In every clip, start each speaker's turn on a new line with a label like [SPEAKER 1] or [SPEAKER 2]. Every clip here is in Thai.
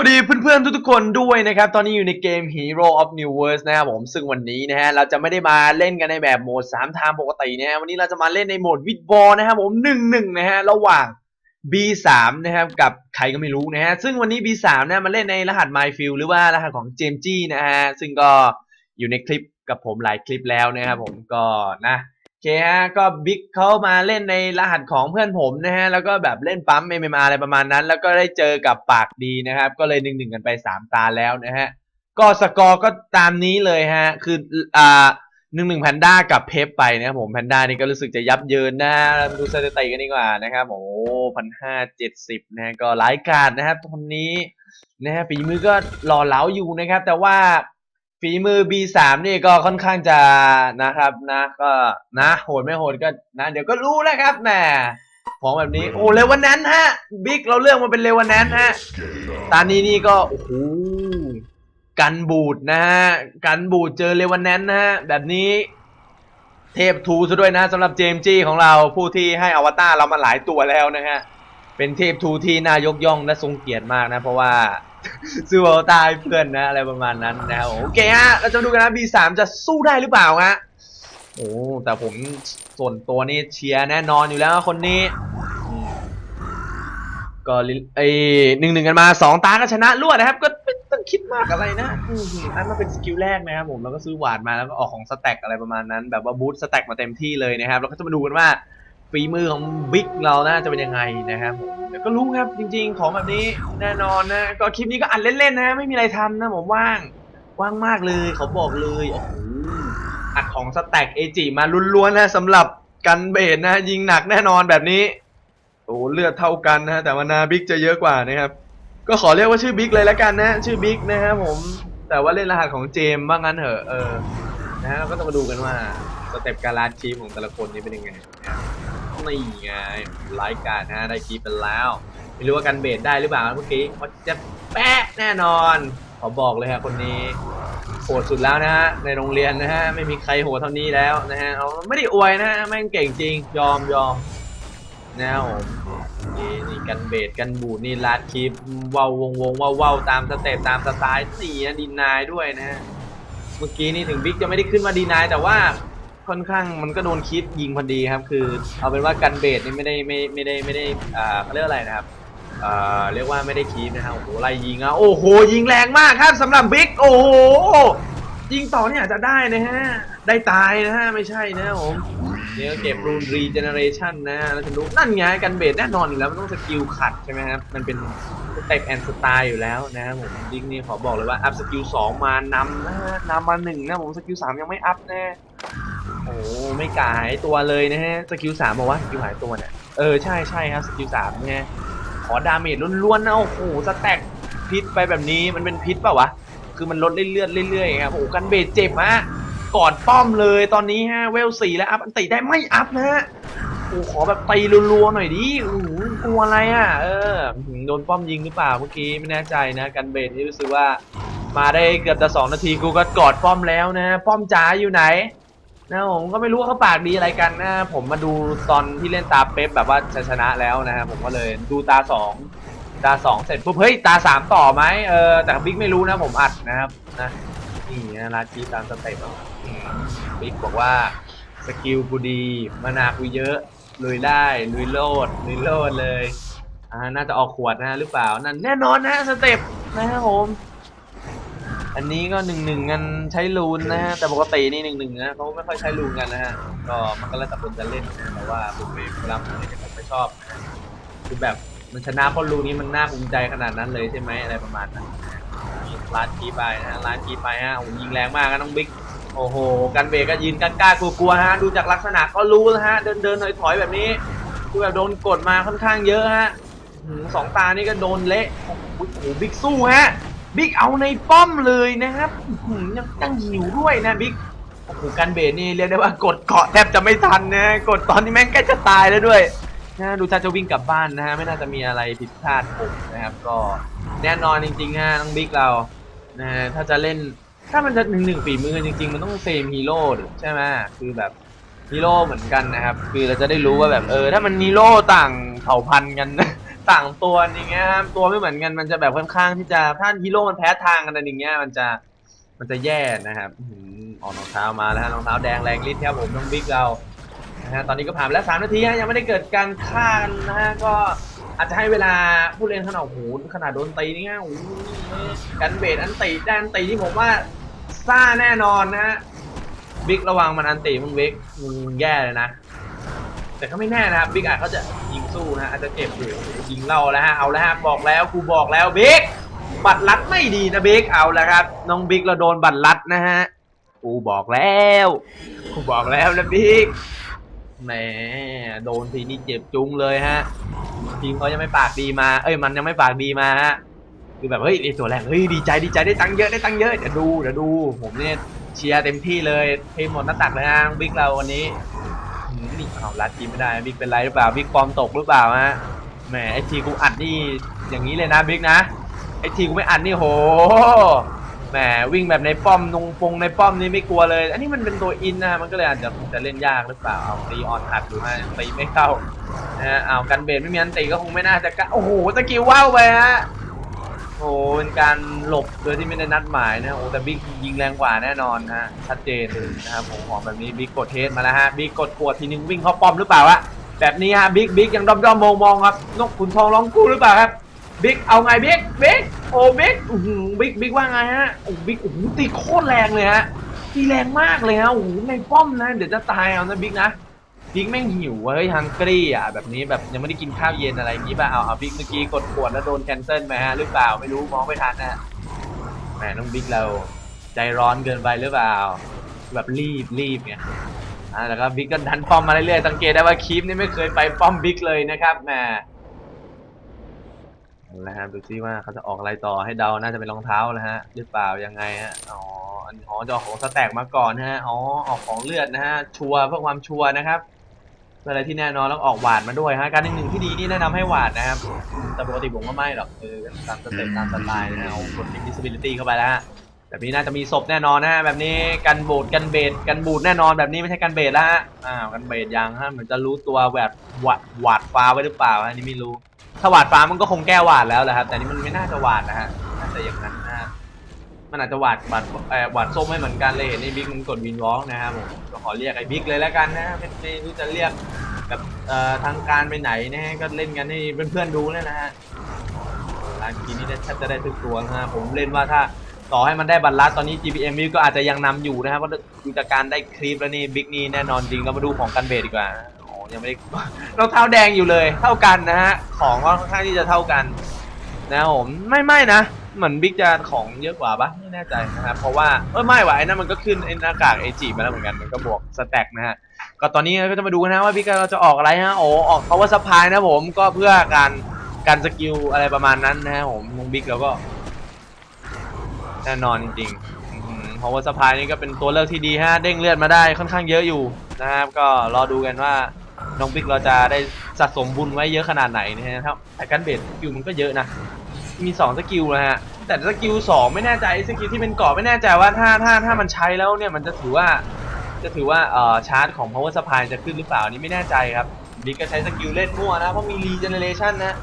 [SPEAKER 1] วัสดีเพื่อนๆทุกๆคนด้วยนะครับ ตอนนี้อยู่ในเกม Hero of New Worlds นะครับผม ซึ่งวันนี้นะฮะ เราจะไม่ได้มาเล่นกันในแบบโหมด3ทางปกตินะฮะ วันนี้เราจะมาเล่นในโหมดวิดบอลนะครับผม 1-1 นะฮะ ระหว่าง B3 นะครับ กับใครก็ไม่รู้นะฮะ ซึ่งวันนี้ B3 นะมาเล่นในรหัส MyField หรือว่ารหัสของ j m g นะฮะ ซึ่งก็อยู่ในคลิปกับผมหลายคลิปแล้วนะครับผมก็นะ ฮะก็บิ๊กเขามาเล่นในรหัสของเพื่อนผมนะฮะแล้วก็แบบเล่นปั๊ม MMA อะไรประมาณนั้น แล้วก็ได้เจอกับปากดีนะครับ ก็เลยหนึ่งหนึ่งกันไปสามตาแล้วนะฮะก็สกอร์ก็ตามนี้เลยฮะคืออ่าหนึ่งหนึ่งแพนด้ากับเพปไปนะครับผมแพนด้านี่ก็รู้สึกจะยับเยินนะดูสถิติกันดีกว่านะครับโอ้พันห้าเจ็ดสิบนะฮะก็หลายการนะครับคนนี้นะฮะฝีมือก็หล่อเหลาอยู่นะครับ แต่ว่า ฝีมือ B3 นี่ก็ค่อนข้างจะนะครับนะก็นะโหดไม่โหดก็นะเดี๋ยวก็รู้แล้วครับแหมของแบบนี้ โอ้เลวันแนนฮะบิ๊กเราเลือกมาเป็นเลวันแนนฮะตอนนี้นี่ก็โอ้โหกันบูดนะฮะกันบูดเจอเลวันแนนนะฮะแบบนี้เทพทูซะด้วยนะสำหรับเจมจีของเราผู้ที่ให้อวตารเรามาหลายตัวแล้วนะฮะเป็นเทพทูที่น่ายกย่องและทรงเกียรติมากนะ เพราะว่า ซื้ออวตารให้เพื่อนนะอะไรประมาณนั้นนะโอเคฮะเราจะดูกันนะ B3 จะสู้ได้หรือเปล่าฮะโอ้แต่ผมส่วนตัวนี่เชียร์แน่นอนอยู่แล้วคนนี้ก็ไอหนึ่งหนึ่งกันมาสองตาก็ชนะรวดนะครับ ก็ไม่ต้องคิดมากอะไรนะอืมอันมาเป็นสกิลแรกนะครับผมแล้วก็ซื้อหวานมาแล้วก็ออกของสแต็กอะไรประมาณนั้น แบบว่าบูทสแต็กมาเต็มที่เลยนะครับ แล้วก็จะมาดูกันว่า ฝีมือของบิ๊กเราน่าจะเป็นยังไงนะครับผมเดี๋ยวก็รู้ครับจริง ๆ ของแบบนี้แน่นอนนะ ก็คลิปนี้ก็อัดเล่นๆนะ ไม่มีอะไรทำนะผมว่างว่างมากเลยเขาบอกเลยโอ้โหอัดของสแต็กเอจิมาล้วนๆนะสำหรับกันเบสนะ ยิงหนักแน่นอนแบบนี้โอ้เลือดเท่ากันนะแต่ว่านาบิ๊กจะเยอะกว่านะครับ ก็ขอเรียกว่าชื่อบิ๊กเลยแล้วกันนะ ชื่อบิ๊กนะครับผม แต่ว่าเล่นรหัสของเจมส์ว่างั้นเถอะเออนะฮะเราก็ต้องมาดูกันว่าสเต็ปการลาดชีพของแต่ละคนนี้เป็นยังไงนะครับ นี่ไงไลฟ์การนะได้คีปไปแล้ว ไม่รู้ว่ากันเบสได้หรือเปล่าเมื่อกี้ว่าจะแปะแน่นอน ขอบอกเลยฮะคนนี้โหดสุดแล้วนะฮะในโรงเรียนนะฮะไม่มีใครโหดเท่านี้แล้วนะฮะเาไม่ได้อวยนะฮะแม่งเก่งจริงยอมยอมนะผมนี่นี่กันเบสกันบูดนี่ลาดคีปว่าววงวงว่าวว่าวตามสเต็ปตามสไตล์นี่นะดีนายด้วยนะฮะเมื่อกี้นี่ถึงบิ๊กจะไม่ได้ขึ้นมาดีนายแต่ว่า ค่อนข้างมันก็โดนคิดยิงพอดีครับ คือ เอาเป็นว่ากันเบสนี่ไม่ได้ไม่ไม่ได้ไม่ได้อ่าเขาเรียกอะไรนะครับอ่าเรียกว่าไม่ได้คีดนะครับโอ้โหไล่ยิงอะโอ้โหยิงแรงมากครับสำหรับบิ๊กโอ้โหยิงต่อเนี่ยอาจจะได้นะฮะได้ตายนะฮะไม่ใช่นะผมเดี๋ยเก็บรูนรีเจเนเรชันนะแล้วจะรู้นั่นไงกันเบสแน่นอนอยู่แล้วมันต้องสกิลขัดใช่ไหมครับมันเป็นสเต็ปแอนสไตล์อยู่แล้วนะครับผมบิ๊กนี่ขอบอกเลยว่าอัพสกิลสองมานำนะฮะนำมาหนึ่งนะผมสกิลสามยังไม่อัพแน่ โอ้ไม่กหายตัวเลยนะฮะสกิลสามบอกว่าสกิลหายตัวเนี่ยเออใช่ใช่ครับสกิลสามเนี่ยขอดาเมจล้วนๆนะโอ้โหสแต็กพิษไปแบบนี้มันเป็นพิษเปล่าวะคือมันลดเรื่อยๆเรื่อยๆครับโอ้กันเบสเจ็บฮะกอดป้อมเลยตอนนี้ฮะเวลสี่แล้วอัพอันติได้ไม่อัพนะฮะโอ้ขอแบบตีรัวๆหน่อยดิโอ้โหกลัวอะไรอะเออโดนป้อมยิงหรือเปล่าเมื่อกี้ไม่แน่ใจนะกันเบสนี่รู้สึกว่ามาได้เกือบจะสองนาทีกูก็กอดป้อมแล้วนะ ป้อมจ๋าอยู่ไหน นะผมก็ไม่รู้ว่าเขาปากดีอะไรกันนะผมมาดูตอนที่เล่นตาเป๊ปแบบว่าชนะแล้วนะฮะผมก็เลยดูตาสองตาสองเสร็จปุ๊บเฮ้ยตาสามต่อไหมเออแต่บิ๊กไม่รู้นะผมอัดนะครับนะนี่นะลาจีตามสเต็ปบิ๊กบอกว่าสกิลกูดีมานากูเยอะลุยได้ลุยโลดลุยโลดเลยอ่าน่าจะออกขวดนะหรือเปล่านั่นแน่นอนนะสเต็ปนะครับผม อันนี้ก็หนึ่งหนึ่งกันใช้ลูนนะฮะ แต่ปกตินี่หนึ่งหนึ่งนะเขาไม่ค่อยใช้ลูนกันนะฮะ ก็มันก็แล้วแต่คนจะเล่นนะแต่ว่าผมเองเวลาผมเล่นผมไม่ชอบคือแบบมันชนะเพราะลูนนี้มันน่าภูมิใจขนาดนั้นเลยใช่ไหมอะไรประมาณนั้นนะฮะนี่ลาดคีไปนะฮะลาดคีไปฮะโอ้ยิงแรงมากนะน้องบิ๊กโอ้โหกันเบรกก็ยืนกันกล้ากลัวๆฮะดูจากลักษณะก็รู้แล้วฮะเดินเดินๆถอยๆแบบนี้คือแบบโดนกดมาค่อนข้างเยอะฮะสองตานี่ก็โดนเละโอ้โหบิ๊กสู้ฮะ บิ๊กเอาในป้อมเลยนะครับหือยังยังหิวด้วยนะบิ๊กโอ้โหกันเบสนี่เรียกได้ว่ากดเกาะแทบจะไม่ทันนะกดตอนนี้แม่งใกล้จะตายแล้วด้วยนะดูท่าจะวิ่งกลับบ้านนะฮะไม่น่าจะมีอะไรผิดพลาดผมนะครับ ก็แน่นอนจริงๆฮะน้องบิ๊กเรานะฮะถ้าจะเล่นถ้ามันจะหนึ่งหนึ่งฝีมือจริง ๆ มันต้องเซมฮีโร่ใช่ไหมคือแบบฮีโร่เหมือนกันนะครับ คือเราจะได้รู้ว่าแบบเออ ถ้ามันฮีโร่ต่างเผ่าพันธุ์กัน ต่างตัวอย่างเงี้ยครับตัวไม่เหมือนกันมันจะแบบค่อนข้างที่จะถ้าฮีโร่มันแพ้ทางกันอะไรอย่างเงี้ยมันจะมันจะแย่นะครับอื้ออกรองเท้ามาแล้วฮะรองเท้าแดงแรงฤทธิ์ครับผมน้องบิ๊กเรานะฮะตอนนี้ก็ผ่านไปแล้วสามนาทีฮะยังไม่ได้เกิดการฆ่ากันนะฮะก็อาจจะให้เวลาผู้เล่นขนาดโอ้โหขนาดโดนตีนี่ฮะโอ้โหกันเบดอันตีแดนตีที่ผมว่าซ่าแน่นอนนะฮะบิ๊กระวังมันอันตีมึงบิ๊กมึงแย่เลยนะ แต่ก็ไม่แน่นะครับบิ๊กอาจเขาจะยิง สู้นะฮะอาจจะเจ็บอยู่ยิงเราแล้วฮะเอาแล้วฮะบอกแล้วกูบอกแล้วเบ๊กบัตรลัดไม่ดีนะเบ๊กเอาแล้วครับน้องบิ๊กเราโดนบัตรลัดนะฮะกูบอกแล้วกูบอกแล้วนะบิ๊กแหมโดนทีนี้เจ็บจุงเลยฮะทีมเขายังไม่ปากดีมา เอ้ยมันยังไม่ปากดีมาฮะคือแบบเฮ้ยไอตัวแรกเฮ้ยดีใจดีใจได้ตังค์เยอะได้ตังค์เยอะเดี๋ยวดูเดี๋ยวดูผมเนี่ยเชียร์เต็มที่เลยเทหมดหน้าตักเลยฮะน้องบิ๊กเราวันนี้ นี่เอาลัดทีไม่ได้บิ๊กเป็นไรหรือเปล่าบิ๊กฟอร์มตกหรือเปล่าฮะแหมไอทีกูอัดนี่อย่างนี้เลยนะบิ๊กนะไอทีกูไม่อัดนี่โหแหมวิ่งแบบในป้อมนงปงในป้อมนี่ไม่กลัวเลย อันนี้มันเป็นตัวอินนะมันก็เลยอาจจะจะเล่นยากหรือเปล่าเอาตีออนอัดดูฮะตีไม่เข้านะฮะเอากันเบนไม่มีอันตีก็คงไม่น่าจะกล้าโอ้โหสกิลว่าวไปฮะ โอ้โหเป็นการหลบโดยที่ไม่ได้นัดหมายนะโอ้แต่บิ๊กยิงแรงกว่าแน่นอนฮะชัดเจนนะครับผมของแบบนี้บิ๊กกดเทสมาแล้วฮะบิ๊กกดขวดทีนึงวิ่งเข้าป้อมหรือเปล่าวะแบบนี้ฮะบิ๊กบิ๊กยังด้อมด้อมมองมองครับนกขุนทองร้องกู้หรือเปล่าครับบิ๊กเอาไงบิ๊กบิ๊กโอ้บิ๊กโอ้บิ๊กบิ๊กว่าไงฮะโอ้บิ๊กโอ้ตีโคตรแรงเลยฮะตีแรงมากเลยฮะโอ้โหในป้อมนะเดี๋ยวจะตายเอานะบิ๊กนะ บิ๊กแม่งหิวเว้ยฮังกี้อะแบบนี้แบบยังไม่ได้กินข้าวเย็นอะไรอย่างงี้ป่ะเอาเอาบิ๊กเมื่อกี้กดขวดแล้วโดนแคนเซิลไหมฮะหรือเปล่าไม่รู้มองไม่ทันนะแหมน้องบิ๊กเราใจร้อนเกินไปหรือเปล่า แบบรีบรีบไงอ่าแล้วก็บิ๊กก็ดันป้อมมาเรื่อยๆสังเกตได้ว่าคีปนี่ไม่เคยไปป้อมบิ๊กเลยนะครับแหมเอาละฮะดูซิว่าเขาจะออกอะไรต่อให้เดาน่าจะเป็นรองเท้าแล้วฮะหรือเปล่ายังไงฮะอ๋ออันอ๋อจะออกของสแต็กมาก่อนนะฮะอ๋อออกของเลือดนะฮะชัวเพื่อความชัวนะครับ เพื่อะไรที่แน่นอนแล้วออกหวาดมาด้วยฮะการหนึ่งหนึ่งที่ดีนี่แนะนำให้หวาดนะครับ แต่ปกติผมก็ไม่หรอกเออตามสเต็ปตามสไตล์นะฮะเอากด invisibility เข้าไปแล้วฮะแบบนี้น่าจะมีศพแน่นอนนะฮะแบบนี้กันโบดกันเบดกันบูดแน่นอนแบบนี้ไม่ใช่กันเบดแล้วฮะอ้าวกันเบดยังฮะเหมือนจะรู้ตัวแบบหวาดหวาดฟ้าไว้หรือเปล่าฮะอันนี่ไม่รู้ ถ้าหวาดฟ้ามันก็คงแก้หวาดแล้วแหละครับแต่นี่มันไม่น่าจะหวาดนะฮะน่าจะอย่างนั้น มันอาจจะหวาดหวาดเอ่อหวาดส้มไม่เหมือนกันเลยเห็นไอ้บิ๊กมันกดวินวอล์กนะครับผมก็ขอเรียกไอ้บิ๊กเลยแล้วกันนะไม่ไม่รู้จะเรียกแบบเอ่อทางการไปไหนนะฮะก็เล่นกันให้เพื่อนๆดูเนี่ยนะฮะร้านกีนี้แทบจะได้ทุกตัวนะฮะผมเล่นว่าถ้าต่อให้มันได้บัตรลัดตอนนี้ GPM มิวก็อาจจะยังนำอยู่นะครับเพราะดูจากการได้คลิปแล้วนี่บิ๊กนี่แน่นอนจริงเรามาดูของกันเบดดีกว่าอ๋อยังไม่ได้รองเท้าแดงอยู่เลย เท่ากันนะฮะของก็ค่อนข้างที่จะเท่ากันนะผมไม่ไม่นะ เหมือนบิ๊กจะของเยอะกว่าปะไม่แน่ใจนะครับเพราะว่าเออไม่วะไอ้นั่นมันก็ขึ้นไอ้หน้ากากเอจีมาแล้วเหมือนกันมันก็บวกสแต็กนะฮะก็ตอนนี้ก็จะมาดูกันนะว่าบิ๊กเราจะออกอะไรฮะโอ้ออก power supply นะผมก็เพื่อการการสกิลอะไรประมาณนั้นนะฮะผมมุงบิ๊กแล้วก็แน่นอนจริงๆเพราะว่าสปายนี่ก็เป็นตัวเลือกที่ดีฮะเด้งเลือดมาได้ค่อนข้างเยอะอยู่นะครับก็รอดูกันว่าน้องบิ๊กเราจะได้สะสมบุญไว้เยอะขนาดไหนนะฮะครับแต่การเบสสกิลมันก็เยอะนะ มีสองสกิลนะฮะแต่สกิลสองไม่แน่ใจสกิลที่เป็นเกาะไม่แน่ใจว่าถ้าถ้าถ้ามันใช้แล้วเนี่ยมันจะถือว่าจะถือว่าเอ่อชาร์จของ power supply จะขึ้นหรือเปล่านี้ไม่แน่ใจครับบิ๊กก็ใช้สกิลเล่นมั่วนะเพราะมี regeneration นะ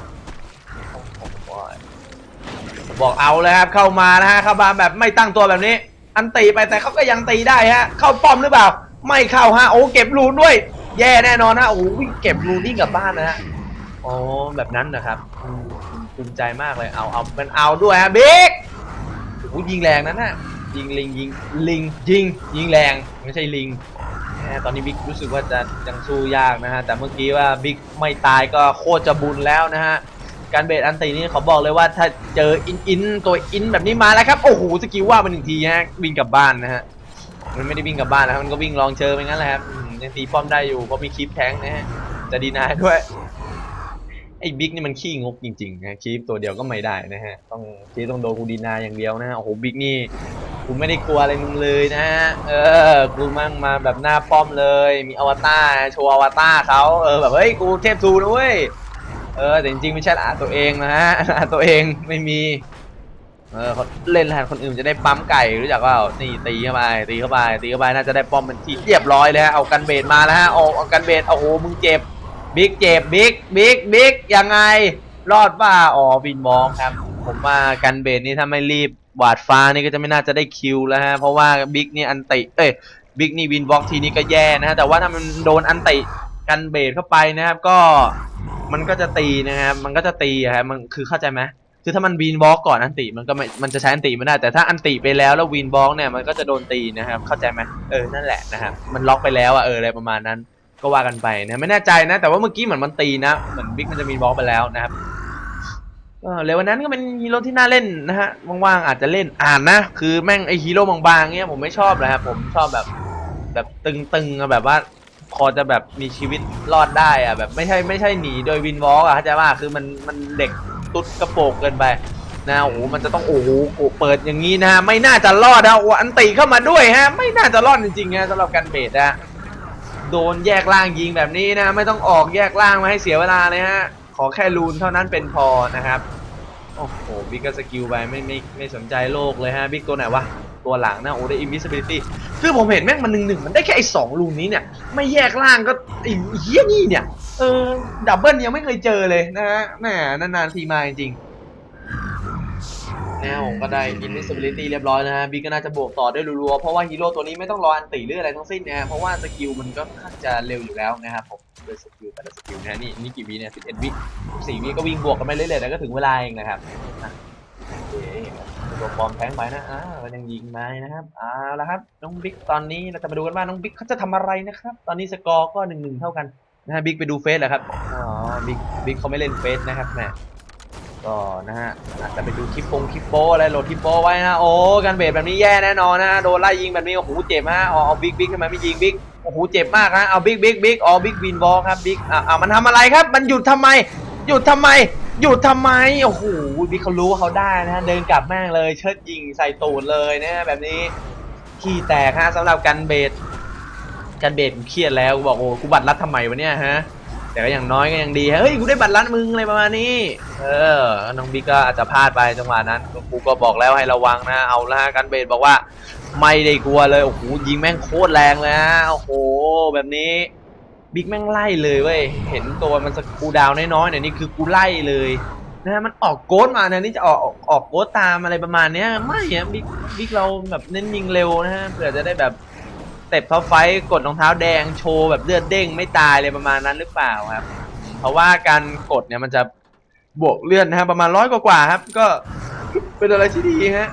[SPEAKER 1] บอกเอาเลยครับเข้ามานะฮะเข้ามาแบบไม่ตั้งตัวแบบนี้ อันตีไปแต่เขาก็ยังตีได้ฮะเข้าป้อมหรือเปล่า ไม่เข้าฮะโอ้เก็บรูนด้วย แย่แน่นอนฮะโอ้เก็บรูนนี่กลับบ้านนะฮะอ๋อแบบนั้นนะครับ ภูมิใจมากเลยเอาเอามันเอาด้วยฮะบิ๊กโอ้โหยิงแรงนั้นน่ะยิงลิงยิงลิงยิงยิงแรงไม่ใช่ลิงตอนนี้บิ๊กรู้สึกว่าจะยังสู้ยากนะฮะแต่เมื่อกี้ว่าบิ๊กไม่ตายก็โคตรจะบุญแล้วนะฮะการเบสอันตีนี่เขาบอกเลยว่าถ้าเจออินอินตัวอินแบบนี้มาแล้วครับโอ้โหสกิลว่ามันหนึ่งทีฮะวิ่งกลับบ้านนะฮะมันไม่ได้วิ่งกลับบ้านนะครับมันก็วิ่งลองเจอไปงั้นแหละครับยังตีป้อมได้อยู่เพราะมีคลิปแทงนะฮะจะดีนายด้วย ไอ้บิ๊กนี่มันขี้งกจริงๆนะคลิปตัวเดียวก็ไม่ได้นะฮะ ต้องคลิปต้องโดนกูดีนาอย่างเดียวนะฮะโอ้โหบิ๊กนี่กูไม่ได้กลัวอะไรมึงเลยนะฮะ เออ กูมั่งมาแบบหน้าป้อมเลย มีอวตารโชว์อวตารเขาเออแบบเฮ้ยกูเทพทูนะเว้ย เออแต่จริงๆไม่ใช่ละตัวเองนะฮะตัวเองไม่มี เออเขาเล่นแทนคนอื่นจะได้ปั๊มไก่รู้จักว่า นี่ตีเข้าไปตีเข้าไปตีเข้าไปน่าจะได้ป้อมเป็นที่เรียบร้อยเลยฮะ เอากันเบดมาแล้วฮะเอาเอากันเบดโอ้โหมึงเจ็บ บิ๊กเจ็บบิ๊กบิ๊กบิ๊กยังไง รอดป่าอ๋อวินมองครับ ผมว่ากันเบสนี่ถ้าไม่รีบหวาดฟ้านี่ก็จะไม่น่าจะได้คิวแล้วฮะ เพราะว่าบิ๊กนี่อันติเอ้ยบิ๊กนี่วินบล็อกทีนี้ก็แย่นะฮะแต่ว่าถ้ามันโดนอันติกันเบสเข้าไปนะครับก็มันก็จะตีนะครับมันก็จะตีอะครับมันคือเข้าใจไหมคือถ้ามันวินบล็อกก่อนอันติมันก็ไม่มันจะใช้อันติไม่ได้แต่ถ้าอันติไปแล้วแล้ววินบล็อกเนี่ยมันก็จะโดนตีนะครับเข้าใจไหมเออนั่นแหละนะครับมันล็อกไปแล้วอะเอออะไรประมาณนั้น ก็ว่ากันไปนะไม่แน่ใจนะ แต่ว่าเมื่อกี้เหมือนมันตีนะเหมือนบิ๊กมันจะมีบล็อกไปแล้วนะครับเออเลวันนั้นก็เป็นฮีโร่ที่น่าเล่นนะฮะว่างๆอาจจะเล่นอ่านนะ คือแม่งไอฮีโร่บางๆเงี้ยผมไม่ชอบเลยครับผมชอบแบบ แบบตึงๆอะแบบว่าพอจะแบบมีชีวิตรอดได้อะแบบไม่ใช่ไม่ใช่หนีโดยวินวอล์กอะเข้าใจว่าคือมันมันเด็กตุ๊ดกระโปงเกินไปนะโอ้โหมันจะต้องโอ้โหเปิดอย่างนี้นะ ไม่น่าจะรอดนะโอ้อันตีเข้ามาด้วยฮะ ไม่น่าจะรอดจริงๆนะสำหรับการเบสนะ โดนแยกล่างยิงแบบนี้นะ ไม่ต้องออกแยกล่างมาให้เสียเวลาเลยฮะ ขอแค่รูนเท่านั้นเป็นพอนะครับ โอ้โหบิ๊กก็สกิลไปไม่ไม่ไม่สนใจโลกเลยฮะบิ๊กตัวไหนวะ ตัวหลังนะโอ้ได้ invisibility คือผมเห็นแม่งมันหนึ่งหนึ่งมันได้แค่ไอ้สองรูนนี้เนี่ย ไม่แยกล่างก็ไอ้เฮี้ยนี่เนี่ย เออดับเบิลยังไม่เคยเจอเลยนะฮะแหมนานๆทีมาจริงๆ นวผมก็ได้ invisibility เรียบร้อยนะฮะบิ๊กก็น่าจะบวกต่อได้รัวๆ เพราะว่าฮีโร่ตัวนี้ไม่ต้องรออันติหรืออะไรทั้งสิ้นนะฮะเพราะว่าสกิลมันก็ค่อนจะเร็วอยู่แล้วนะครับผมด้วยสกิลแต่ละสกิลนะฮะนี่นี่กี่วิเนี่ย11วิ14วิก็วิ่งบวกกันไปเรื่อยๆแล้วก็ถึงเวลาเองนะครับโอเคตัวปลอมแทงไปนะอ่ามันยังยิงไปนะครับเอาละครับน้องบิ๊กตอนนี้เราจะมาดูกันว่าน้องบิ๊กเขาจะทำอะไรนะครับตอนนี้สกอร์ก็หนึ่งหนึ่งเท่ากันนะฮะบิ๊กไปดูเฟซเหรอครับอ๋อบิ๊กบิ๊กเขาไม่เล่นเฟซนะครับแม ก็นะฮะอาจจะไปดูคลิปโปงคลิปโป้อะไรโหลดคลิปโป้ไว้นะโอ้การเบรดแบบนี้แย่แน่นอนนะโดนไล่ยิงแบบนี้โอ้โหเจ็บฮะอ๋อเอาบิ๊กบิ๊กทำไมไม่ยิงบิ๊กโอ้โหเจ็บมากฮะเอาบิ๊กบิ๊กบิ๊กอ๋อบิ๊กวินบอลครับบิ๊กอะอะมันทำอะไรครับ มันหยุดทำไม หยุดทำไม หยุดทำไมโอ้โหบิ๊กเขารู้ว่าเขาได้นะฮะเดินกลับแม่งเลยเชิดยิงใส่ตูดเลยนะแบบนี้ขี้แตกฮะสำหรับการเบรดการเบรดเครียดแล้วกูบอกโอ้กูบัตรลัดทำไมวะเนี่ยฮะ แต่ก็อย่างน้อยก็ยังดีเฮ้ยกูได้บัตรลัดมึงอะไรประมาณนี้ เออน้องบิ๊กก็อาจจะพลาดไปจังหวะนั้นกูก็บอกแล้วให้ระวังนะเอาละฮะกันเบสบอกว่าไม่ได้กลัวเลยโอ้โหยิงแม่งโคตรแรงเลยฮะโอ้โหแบบนี้บิ๊กแม่งไล่เลยเว้ยเห็นตัวมันสกูดาวน้อยๆเนี่ยนี่คือกูไล่เลยนะฮะมันออกโกดมาเนี่ยนี่จะออกออกออกโกดตามอะไรประมาณเนี้ยไม่อะบิ๊กบิ๊กเราแบบเน้นยิงเร็วนะฮะเผื่อจะได้แบบ เตะท็อปไฟกดรองเท้าแดงโชว์แบบเลือดเด้งไม่ตายเลยประมาณนั้นหรือเปล่าครับ เพราะว่าการกดเนี่ยมันจะบวกเลือดนะฮะประมาณร้อยกว่าๆครับ ก็เป็นอะไรที่ดีฮะ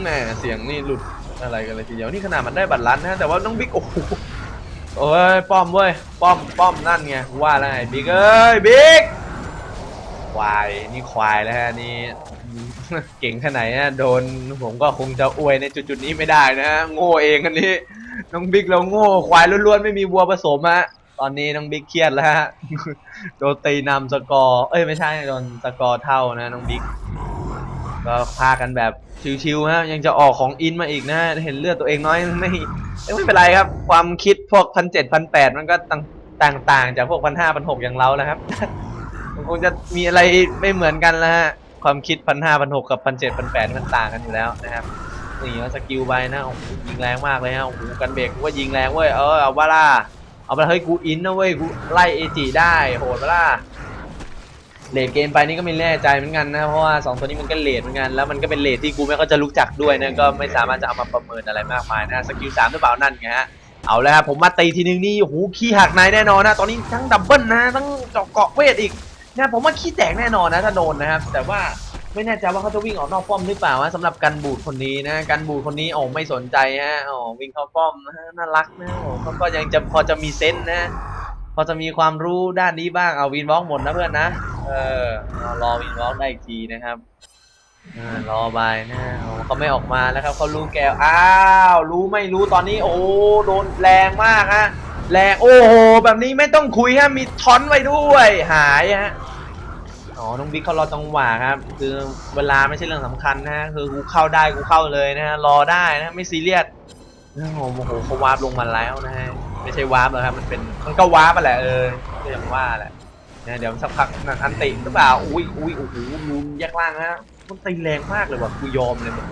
[SPEAKER 1] แหมเสียงนี่หลุดอะไรกันเลยทีเดียวนี่ขนาดมันได้บัตรลัดนะฮะแต่ว่าน้องบิ๊กโอ้โหโอ้ยป้อมเว้ยป้อมป้อมนั่นไงว่าแล้วไงบิ๊กเอ้ยบิ๊กควายนี่ควายแล้วฮะนี่ เก่งแค่ไหนนะโดนผมก็คงจะอวยในจุดๆนี้ไม่ได้นะโง่เองอันนี้ น้องบิ๊กเราโง่ควายล้วนๆไม่มีวัวผสมฮะตอนนี้น้องบิ๊กเครียดแล้วฮะโดนตีนำสกอร์เอ้ยไม่ใช่โดนสกอร์เท่านะน้องบิ๊กก็พากันแบบชิวๆฮะยังจะออกของอินมาอีกนะเห็นเลือดตัวเองน้อยไม่ไม่เป็นไรครับ ความคิดพวกพันเจ็ดพันแปดมันก็ต่างๆจากพวกพันห้าพันหกอย่างเราแล้วครับมันคงจะมีอะไรไม่เหมือนกันแล้วฮะ ความคิดพันห้าพันหกกับพันเจ็ดพันแปดมันต่างกันอยู่แล้วนะครับนี่มันสกิลไปนะโอ้โหยิงแรงมากเลยฮะโอ้โหกันเบรกกูก็ยิงแรงเว้ยเออเอาว่าล่ะเอาไปเฮ้ยกูอินนะเว้ยกูไล่เอจิได้โหดปะล่ะเลดเกมไปนี่ก็ไม่แน่ใจเหมือนกันนะเพราะว่าสองตัวนี้มันก็เลดเหมือนกันแล้วมันก็เป็นเลดที่กูไม่ค่อยจะรู้จักด้วยนะก็ไม่สามารถจะเอามาประเมินอะไรมากมายนะสกิลสามหรือเปล่านั่นไงฮะเอาแล้วครับผมมาตีทีนึงนี่โอ้โหขี้หักในแน่นอนนะตอนนี้ทั้งดับเบิลนะทั้งเกาะเวทอีก นะผมว่าขี้แตกแน่นอนนะถ้าโดนนะครับ แต่ว่าไม่แน่ใจว่าเขาจะวิ่งออกนอกป้อมหรือเปล่าว่าสำหรับกันบูดคนนี้นะกันบูดคนนี้โอ้ไม่สนใจฮะโอ้วิ่งเข้าป้อมนะฮะน่ารักนะโอ้เขาก็ยังจะพอจะมีเซนส์นะพอจะมีความรู้ด้านนี้บ้างเอาวินวอล์กหมดนะเพื่อนนะเออเอารอวินวอล์กได้อีกทีนะครับอ่ารอไปนะโอ้เขาไม่ออกมาแล้วครับเขารู้แกวอ้าวรู้ไม่รู้ตอนนี้ โอ้โดนแรงมากฮะ แรงโอ้โห แบบนี้ไม่ต้องคุยฮะมีทอนไว้ด้วยหายฮะอ๋อน้องบิ๊กเขารอจังหวะครับ คือเวลาไม่ใช่เรื่องสำคัญนะฮะคือกูเข้าได้กูเข้าเลยนะฮะรอได้นะไม่ซีเรียสโอ้โหเขาวาร์ปลงมาแล้วนะฮะไม่ใช่วาร์ปหรอกครับมันเป็นมันก็วาร์ปไปแหละเออก็ย่างว่าแหละนะเดี๋ยวสักพักนั่นอันติหรือเปล่าอุ้ยอุ้ยโอ้โหลุนแยกล่างฮะมันตีแรงมากเลยว่ะกูยอมเลยแบบ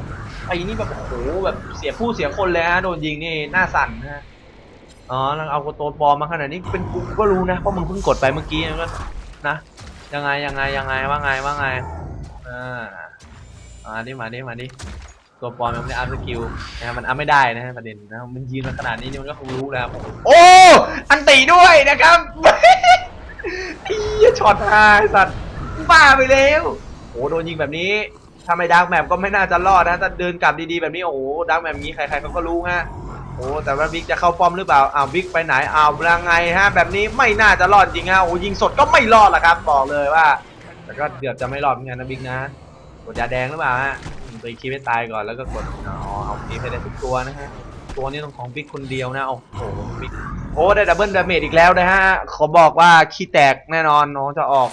[SPEAKER 1] ไอ้นี่แบบโอ้โหแบบเสียผู้เสียคนเลยฮะโดนยิงนี่หน้าสั่นนะฮะ อ๋อแล้วเอาตัวปลอมมาขนาดนี้เป็นกูก็รู้นะเพราะมึงเพิ่งกดไปเมื่อกี้นะก็นะยังไงยังไงยังไงว่าไงว่าไงอ่ามาดิมาดิมาดิตัวปลอมมันไม่ได้อัพสกิลนะมันอัพไม่ได้นะประเด็นนะมันยืนมาขนาดนี้นี่มันก็คงรู้แล้วโอ้อันตีด้วยนะครับอีช็อตหายสัตว์บ้าไปแล้วโอ้โดนยิงแบบนี้ถ้าไม่ดักแมปก็ไม่น่าจะรอดนะถ้าเดินกลับดีๆแบบนี้โอ้โหดักแมปนี้ใครๆเขาก็รู้ฮะ โอ้แต่ว่าบิ๊กจะเข้าป้อมหรือเปล่าอ้าวบิ๊กไปไหนอ้าวยังไงฮะแบบนี้ไม่น่าจะรอดจริงฮะโอ้ยิงสดก็ไม่รอดละครับบอกเลยว่า แต่ก็เกือบจะไม่รอดเหมือนกันนะบิ๊กนะกดยาแดงหรือเปล่าฮะไปคีบให้ตายก่อนแล้วก็กดอ๋อเอาคีบให้ได้ทุกตัวนะฮะตัวนี้ต้องของบิ๊กคนเดียวนะโอ้โหบิ๊กโอ้ได้ดับเบิลดาเมจอีกแล้วนะฮะขาบอกว่าขี้แตกแน่นอนน้องจะออก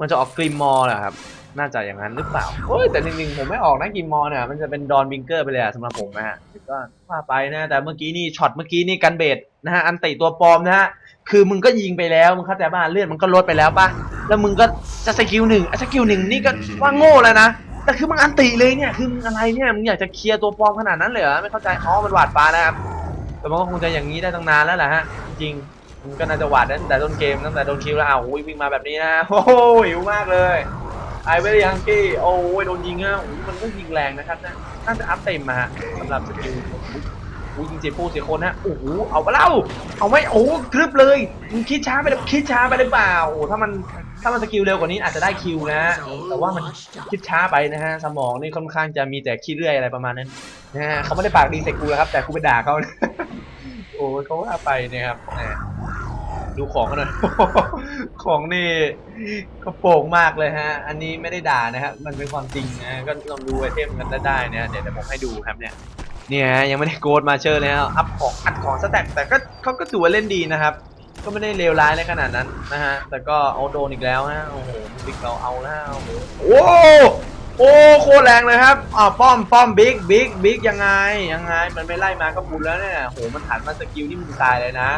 [SPEAKER 1] มันจะออกกริมมอร์แหละครับ น่าจะอย่างนั้นหรือเปล่าโอ้ยแต่จริงๆผมไม่ออกนะกิมมอร์เนี่ยมันจะเป็นดอนบิงเกอร์ไปเลยอะสำหรับผมนะฮะก็ว่าไปนะแต่เมื่อกี้นี่ช็อตเมื่อกี้นี่กันเบสนะฮะอันติตัวปลอมนะฮะคือมึงก็ยิงไปแล้วมึงเข้าใจป่ะเลือดมันก็ลดไปแล้วป่ะแล้วมึงก็จะสกิลหนึ่งอะสกิลหนึ่งนี่ก็ว่าโง่แล้วนะแต่คือมึงอันติเลยเนี่ยคือมึงอะไรเนี่ยมึงอยากจะเคลียร์ตัวปลอมขนาดนั้นเลยเหรอไม่เข้าใจอ๋อมันหวาดฟ้านะครับแต่มันก็คงจะอย่างนี้ได้ตั้งนานแล้วแหละฮะจริงมันก็น่าจะหวาดตั้งแต่ต้นเกมตั้งแต่โดนคิวแล้วอ้าววิ่งมาแบบนี้นะโอ้โหหิวมากเลย ไอเวอร์ยังกี้โอ้ยโดนยิงอะโอ้ยมันก็ยิงแรงนะครับนะน่าจะอัพเต็มมาฮะสำหรับสกิลโอ้ยยิงเจ็บผู้เสียคนฮะโอ้โหเอาไปเล่าเอาไหมโอ้กรึบเลยมึงคิดช้าไปคิดช้าไปหรือเปล่าโอ้ถ้ามันถ้ามันสกิลเร็วกว่านี้อาจจะได้คิวนะ แต่ว่ามันคิดช้าไปนะฮะ สมองนี่ค่อนข้างจะมีแต่ขี้เลื่อยอะไรประมาณนั้นนะฮะเขาไม่ได้ปากดีใส่กูนะครับ แต่กูไปด่าเขาโอ้ยเขาว่าไปเนี่ยครับ ดูของกันหน่อย ของนี่ก็โป่งมากเลยฮะ อันนี้ไม่ได้ด่านะครับ มันเป็นความจริงนะ ก็ลองดูไอเทมกันได้เนี่ยเดี๋ยวเดี๋ยวผมให้ดูครับเนี่ย เนี่ยฮะยังไม่ได้โกดมาเชอร์เลยฮะอัพของอัดของสแต็กแต่ก็เขาก็ถือว่าเล่นดีนะครับ ก็ไม่ได้เลวร้ายเลยขนาดนั้นนะฮะ แต่ก็เอาโดนอีกแล้วฮะ โอ้โหบิ๊กเราเอาแล้วโอ้โหโอ้โอ้โคตรแรงเลยครับอ่าป้อมป้อมบิ๊กบิ๊กบิ๊กยังไงยังไง มันไม่ไล่มาก็บุญแล้วเนี่ยโหมันถันมาสกิลนี่มึงตายเลยนะ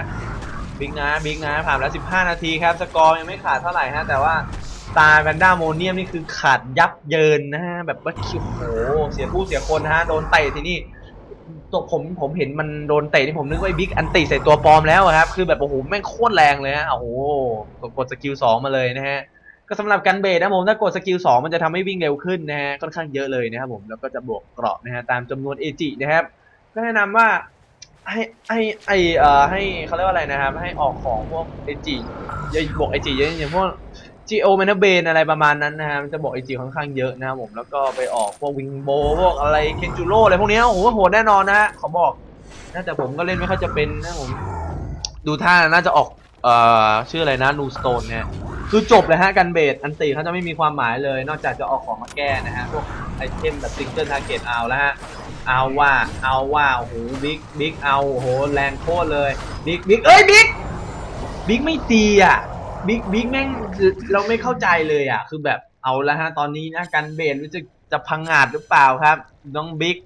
[SPEAKER 1] บิ๊กนะบิ๊กนะผ่านแล้ว 15 นาทีครับสกอร์ยังไม่ขาดเท่าไหร่ฮะแต่ว่าตาแวนด้าโมเนียมนี่คือขาดยับเยินนะฮะแบบว่าคิวโอ้โหเสียผู้เสียคนฮะโดนเตะทีนี่ตัวผมผมเห็นมันโดนเตะที่ผมนึกว่าไอ้บิ๊กอันติใส่ตัวปลอมแล้วครับ คือแบบโอ้โหแม่งโคตรแรงเลยฮะโอ้โหกดสกิลสองมาเลยนะฮะก็สำหรับกันเบสนะผมถ้ากดสกิลสองมันจะทำให้วิ่งเร็วขึ้นนะฮะค่อนข้างเยอะเลยนะครับผมแล้วก็จะบวกเกราะนะฮะตามจำนวนเอจินะครับก็แนะนำว่า ให้ให้ไอเอ่อให้เขาเรียกว่าอะไรนะครับ ให้ออกของพวกไอจีเยอะบวกไอจีเยอะอย่างพวก G O m a n a b a n อะไรประมาณนั้นนะฮะมันจะบอกไอจีค่อนข้างเยอะนะครับผมแล้วก็ไปออกพวกวิงโบพวกอะไรเคนจูโร่อะไรพวกนี้โอ้โหโหดแน่นอนนะฮะเขาบอกนะแต่ผมก็เล่นไม่ค่อยจะเป็นนะผมดูท่าน่าจะออกเอ่อชื่ออะไรนะนูสโตนเนี่ยคือจบเลยฮะกันเบสอันตีเขาจะไม่มีความหมายเลย นอกจากจะออกของมาแก้นะฮะพวกไอเทมแบบซิงเกิลทาร์เก็ตเอาแล้วฮะ เอาว่าเอาว่าโอ้โหบิ๊กบิ๊กเอาโอ้โหแรงโคตรเลยบิ๊กบิ๊กเอ้ยบิ๊กบิ๊กไม่ตีอะบิ๊กบิ๊กแม่งเราไม่เข้าใจเลยอะ คือแบบเอาละฮะตอนนี้นะกันเบนรู้จะจะพังงาดหรือเปล่าครับ น้องบิ๊ก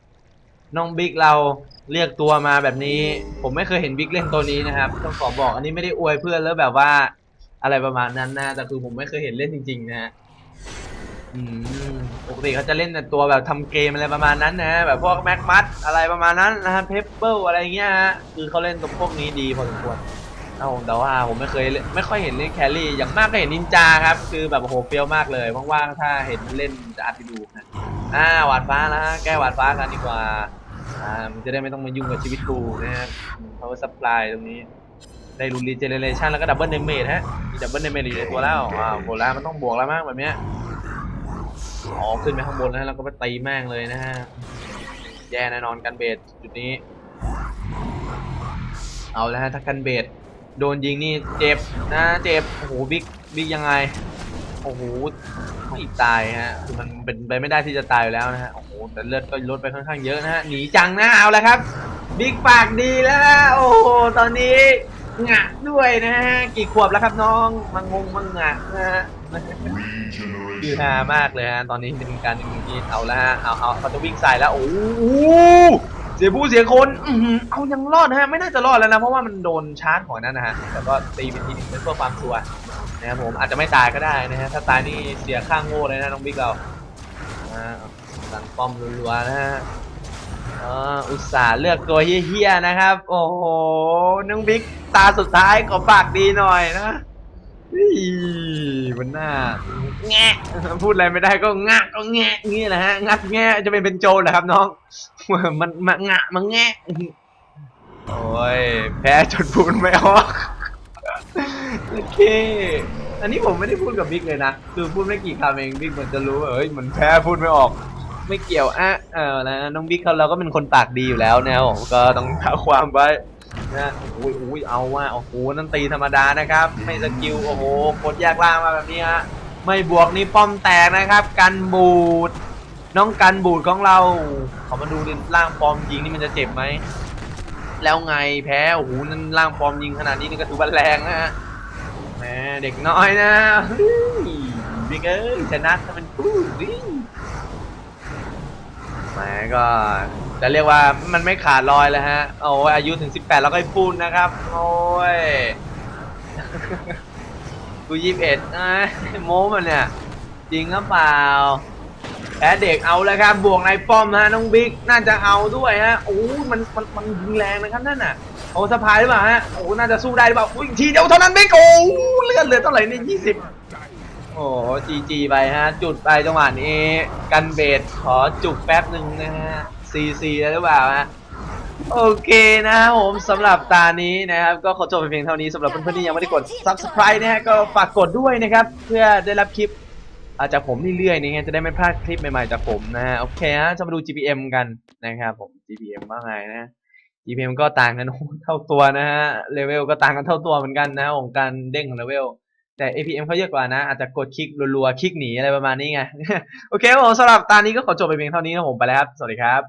[SPEAKER 1] น้องบิ๊กเราเรียกตัวมาแบบนี้ ผมไม่เคยเห็นบิ๊กเล่นตัวนี้นะครับ ต้องขอบอกอันนี้ไม่ได้อวยเพื่อนแล้วแบบว่า อะไรประมาณนั้นนะแต่คือผมไม่เคยเห็นเล่นจริง ๆ นะฮะ อืมปกติเขาจะเล่นแต่ตัวแบบทำเกมอะไรประมาณนั้นนะแบบพวกแม็กมัดอะไรประมาณนั้นนะฮะเพปเปิลอะไรเงี้ยฮะคือเขาเล่นตัวพวกนี้ดีพอสมควรเอาแต่ว่าผมไม่เคยเล่นไม่ค่อยเห็นเล่นแครี่อย่างมากก็เห็นนินจาครับคือแบบโอ้โหเฟี้ยวมากเลยว่างๆถ้าเห็นเล่นจะอัดไปดูนะอ่าหวาดฟ้านะฮะแก้หวาดฟ้ากันดีกว่าอ่ามันจะได้ไม่ต้องมายุ่งกับชีวิตกูนะครับเพราะว่าซัพพลายตรงนี้ ได้รูรีเจเนเรชันแล้วก็ดับเบิลเดเมจฮะมีดับเบิลเดเมจอยู่ในตัวแล้วอ้าวโบรามันต้องบวกแล้วมั้งแบบเนี้ย อ๋อขึ้นไปข้างบนแล้วแล้วก็ไปตีแม่งเลยนะฮะ แย่แน่นอนกันเบสจุดนี้ เอาแล้วฮะถ้ากันเบสโดนยิงนี่เจ็บนะเจ็บ โอ้โหบิ๊กบิ๊กยังไง โอ้โหไม่ตายฮะ คือมันเป็นไปไม่ได้ที่จะตายอยู่แล้วนะฮะ โอ้โหแต่เลือดก็ลดไปค่อนข้างเยอะนะฮะ หนีจังนะเอาแล้วครับ บิ๊กปากดีแล้วนะโอ้โหตอนนี้งะด้วยนะฮะ กี่ขวบแล้วครับน้อง มังงงมังงะนะฮะ คือฮามากเลยฮะตอนนี้เป็นการยิงที่เอาแล้วฮะเอาเอาเขาจะวิ่งใส่แล้วโอ้โหเสียผู้เสียคนอื้อหือเอายังรอดนะฮะไม่น่าจะรอดแล้วนะเพราะว่ามันโดนชาร์จของนั่นนะฮะแต่ก็ตีไปทีนึงเพื่อความชัวร์นะครับผมอาจจะไม่ตายก็ได้นะฮะถ้าตายนี่เสียข้างโง่เลยนะน้องบิ๊กเราอ่าสั่งป้อมรัวๆนะฮะอ่าอุตส่าห์เลือกตัวเฮี้ยๆนะครับ โอ้โหน้องบิ๊กตาสุดท้ายขอปากดีหน่อยนะ เฮ้ยมันหน้าแงะพูดอะไรไม่ได้ก็งะก็แงะนี่แหละฮะงัดแงะจะเป็นเป็นโจรเหรอครับน้อง มันมางะมันแงะโอ้ยแพ้จนพูดไม่ออกโอเค อันนี้ผมไม่ได้พูดกับบิ๊กเลยนะ คือพูดไม่กี่คำเองบิ๊กเหมือนจะรู้ว่าเอ้ยเหมือนแพ้พูดไม่ออก ไม่เกี่ยวอะเออนะน้องบิ๊กเขาเราก็เป็นคนปากดีอยู่แล้วนะผมก็ต้องท้าความไว้ นะอุ้ยอุ้ยเอาว่าโอ้โหนั่นตีธรรมดานะครับ ไม่สกิลโอ้โหกดแยกล่างมาแบบนี้ฮะไม่บวกนี่ป้อมแตกนะครับ กันบูดน้องกันบูดของเราขอมาดูดิล่างปลอมยิงนี่มันจะเจ็บไหมแล้วไงแพ้โอ้โหนั่นล่างปลอมยิงขนาดนี้นี่ก็ถือว่าแรงนะฮะแหมเด็กน้อยนะเฮ้ยบิ๊กเอ้ยชนะถ้าเป็นคู่วิ่ง แหมก็จะเรียกว่ามันไม่ขาดลอยเลยฮะโอ้ยอายุถึง 18 แล้วก็ให้พูดนะครับ โอ้ย กูยี่สิบเอ็ดโม้มันเนี่ย จริงหรือเปล่าแพ้เด็กเอาแล้วครับ บวกในป้อมฮะน้องบิ๊กน่าจะเอาด้วยฮะโอ้ยมันมันมันยิงแรงนะครับนั่นน่ะโอ้สะพายหรือเปล่าฮะโอ้น่าจะสู้ได้หรือเปล่าอุ้ยทีเดียวเท่านั้นบิ๊กโอ้เลือดเหลือเท่าไหร่เนี่ยยี่สิบ โอ้จีจีไปฮะ จุดไปจังหวะนี้ กันเบสขอจุกแป๊บหนึ่งนะฮะซีซีแล้วหรือเปล่าฮะโอเคนะครับผมสำหรับตานี้นะครับ ก็ขอจบไปเพียงเท่านี้สำหรับเพื่อนๆที่ยังไม่ได้กด subscribe นะฮะก็ฝากกดด้วยนะครับ เพื่อได้รับคลิปอาจากผมเรื่อยๆนี่ไงจะได้ไม่พลาดคลิปใหม่ๆจากผมนะฮะโอเคฮะจะมาดู GPM กันนะครับผม GPM ว่าไงนะ GPM ก็ต่างกันเท่าตัวนะฮะเลเวลก็ต่างกันเท่าตัวเหมือนกันนะของการเด้งของเลเวล แต่ APM เขาเยอะกว่านะ อาจจะกดคลิกรัวๆ คลิกหนีอะไรประมาณนี้ไง โอเคครับผมสำหรับตอนนี้ก็ขอจบไปเพียงเท่านี้นะผมไปแล้วครับ สวัสดีครับ